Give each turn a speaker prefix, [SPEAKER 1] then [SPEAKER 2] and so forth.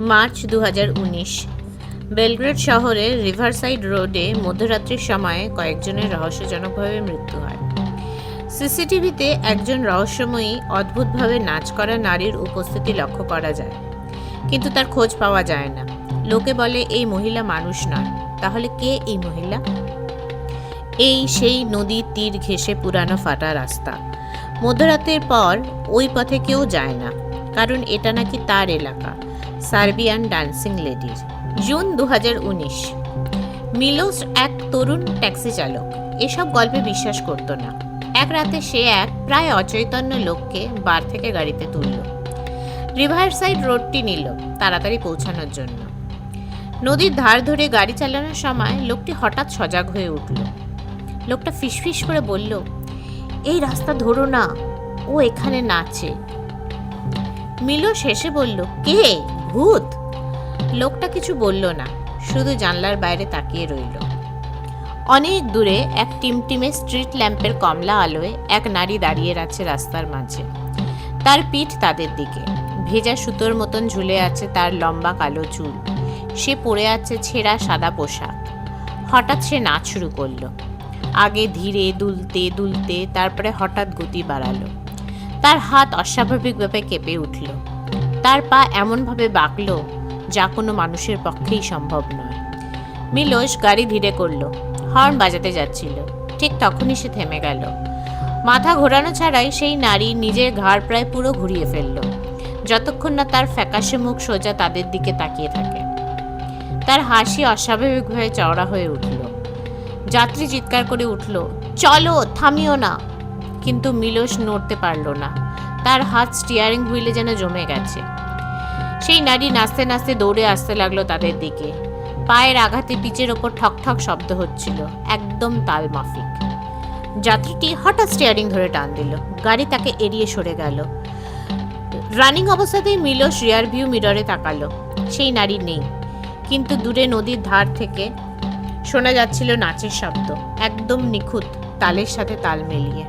[SPEAKER 1] March দু হাজার উনিশ। বেলগ্রেড শহরের রিভারসাইড রোডে মধ্যরাত্রির সময়ে কয়েকজনের রহস্যজনকভাবে মৃত্যু হয়। সিসিটিভিতে একজন রহস্যময়ী অদ্ভুতভাবে নাচ করা নারীর উপস্থিতি লক্ষ্য করা যায়। কিন্তু তার খোঁজ পাওয়া যায় না। লোকে বলে, এই মহিলা মানুষ নয়। তাহলে কে এই মহিলা? এই সেই নদীর তীর ঘেঁষে পুরানো ফাটা রাস্তা। মধ্যরাতের পর ওই পথে কেউ যায় না, কারণ এটা নাকি তার এলাকা। সার্বিয়ান ডান্সিং লেডির জুন দু মিলোস এক তরুণ ট্যাক্সি চালক। এসব গল্পে বিশ্বাস করত না। এক রাতে সে এক প্রায় অচৈতন্য লোককে বার থেকে গাড়িতে তুলল। রিভার সাইড রোডটি নিল তাড়াতাড়ি পৌঁছানোর জন্য। নদীর ধার ধরে গাড়ি চালানোর সময় লোকটি হঠাৎ সজাগ হয়ে উঠল। লোকটা ফিসফিস করে বলল, এই রাস্তা ধরো না, ও এখানে নাচে। মিলো শেষে বলল, কে? ভূত লোকটা কিছু বলল না, শুধু জানলার বাইরে তাকিয়ে রইল। অনেক দূরে এক টিমটিমে স্ট্রিট ল্যাম্পের কমলা আলোয় এক নারী দাঁড়িয়ে আছে রাস্তার মাঝে। তার পিঠ তাদের দিকে। ভেজা সুতোর মতন ঝুলে আছে তার লম্বা কালো চুল। সে পরে আছে ছেঁড়া সাদা পোশাক। হঠাৎ সে নাচ শুরু করল। আগে ধীরে দুলতে দুলতে, তারপরে হঠাৎ গতি বাড়ালো। তার হাত অস্বাভাবিকভাবে কেঁপে উঠল। তার পা এমনভাবে বাঁকল যা কোনো মানুষের পক্ষেই সম্ভব নয়। মিলোস গাড়ি ধীরে করল। হর্ন বাজাতে যাচ্ছিল। ঠিক তখনই সে থেমে গেল। মাথা ঘোরানো ছাড়াই সেই নারী নিজের ঘাড় প্রায় পুরো ঘুরিয়ে ফেলল। যতক্ষণ না তার ফ্যাকাশে মুখ সোজা তাদের দিকে তাকিয়ে থাকে। তার হাসি অস্বাভাবিকভাবে চওড়া হয়ে উঠল। যাত্রী চিৎকার করে উঠল, চলো, থামিও না। কিন্তু মিলোস নড়তে পারল না। তার হাত স্টিয়ারিং হুইলে যেন জমে গেছে। সেই নারী নাচতে নাচতে দৌড়ে আসতে লাগল তাদের দিকে। পায়ের আঘাতে পিচের ওপর ঠক ঠক শব্দ হচ্ছিল, একদম তাল মাফিক যাত্রীটি হঠাৎ স্টিয়ারিং ধরে টান দিল। গাড়ি তাকে এড়িয়ে সরে গেল। রানিং অবস্থাতেই মিলোস রিয়ার ভিউ মিররে তাকালো। সেই নারী নেই। কিন্তু দূরে নদীর ধার থেকে শোনা যাচ্ছিল নাচের শব্দ। একদম নিখুঁত, তালের সাথে তাল মিলিয়ে।